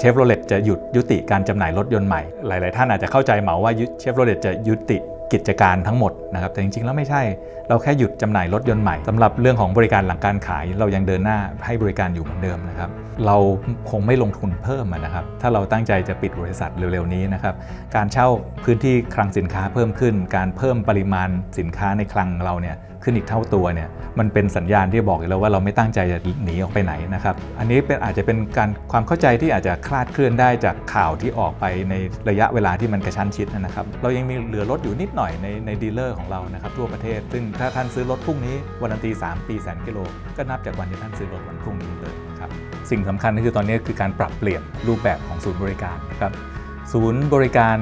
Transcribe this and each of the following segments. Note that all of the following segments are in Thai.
เชฟโรเลตจะหยุดยุติการจำหน่ายรถยนต์ใหม่ หลาย ๆ ท่านอาจจะเข้าใจเหมาว่าเชฟโรเลตจะยุติ กิจการทั้งหมดนะครับแต่จริงๆ แล้วไม่ใช่ เราแค่หยุดจำหน่ายรถยนต์ใหม่สำหรับเรื่องของบริการหลังการขายเรายังเดินหน้าให้บริการอยู่เหมือนเดิมนะครับเราคงไม่ลงทุนเพิ่มนะครับถ้าเราตั้งใจจะปิดบริษัทเร็วๆนี้นะครับการเช่าพื้นที่คลังสินค้าเพิ่มขึ้น การเพิ่มปริมาณสินค้าในคลังเราเนี่ยขึ้นอีกเท่าตัวเนี่ยมันเป็นสัญญาณที่บอกแล้วว่าเราไม่ตั้งใจจะหนีออกไปไหนนะครับอันนี้เป็นอาจจะเป็นการความเข้าใจที่อาจจะคลาดเคลื่อนได้จากข่าวที่ออกไปในระยะเวลาที่มันกระชั้นชิดนะครับ เรายังมีเหลือรถอยู่นิดหน่อยในในดีลเลอร์ของเรานะครับทั่วประเทศ ซึ่งถ้าท่านซื้อรถพรุ่งนี้ วันตี3ปีแสนกิโล ก็นับจากวันที่ท่านซื้อรถวันพรุ่งนี้เลยนะครับสิ่งสำคัญก็คือตอนนี้คือการปรับเปลี่ยนรูปแบบของศูนย์บริการนะครับศูนย์บริการ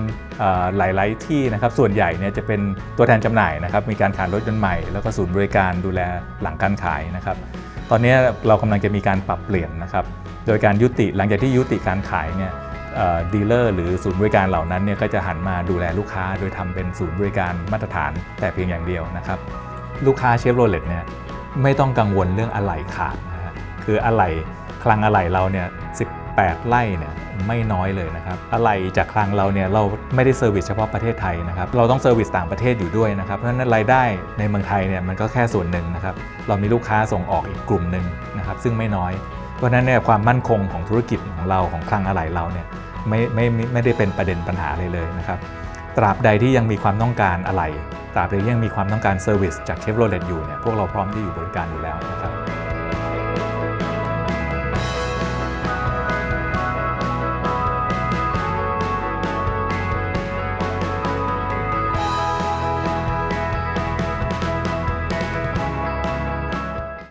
หลาย ๆ ที่นะครับส่วนใหญ่เนี่ยจะเป็นตัวแทนจำหน่ายนะครับมีการขายรถยนต์ใหม่แล้วก็ศูนย์บริการดูแลหลังการขายนะครับตอนนี้เรากำลังจะมีการปรับเปลี่ยนนะครับโดยการยุติหลังจากที่ยุติการขายเนี่ย ดีลเลอร์หรือศูนย์บริการเหล่านั้นเนี่ยก็จะหันมาดูแลลูกค้า โดยทำเป็นศูนย์บริการมาตรฐานแต่เพียงอย่างเดียวนะครับลูกค้าเชฟโรเลตเนี่ยไม่ต้องกังวลเรื่องอะไหล่ขาดนะฮะคืออะไหล่คลังอะไหล่เราเนี่ย18ไร่เนี่ยไม่น้อยเลยนะครับอะไหล่จากคลังเราเนี่ยเราไม่ได้เซอร์วิสเฉพาะประเทศไทยนะครับเราต้องเซอร์วิสต่างประเทศอยู่ด้วยนะครับเพราะฉะนั้นรายได้ในเมืองไทยเนี่ยมันก็แค่ส่วนหนึ่งนะครับเรามีลูกค้าส่งออกอีกกลุ่มหนึ่งนะครับซึ่งไม่น้อย เพราะฉะนั้นเนี่ยความมั่นคงของธุรกิจของเราของคลังอะไหล่เราเนี่ย ไม่ไม่ไม่ไม่ได้เป็นประเด็นปัญหาเลยเลยนะครับตราบใดที่ยังมีความต้องการอะไหล่ตราบใดที่ยังมีความต้องการเซอร์วิสจากเชฟโรเลตอยู่เนี่ยพวกเราพร้อมที่อยู่บริการอยู่แล้วนะครับ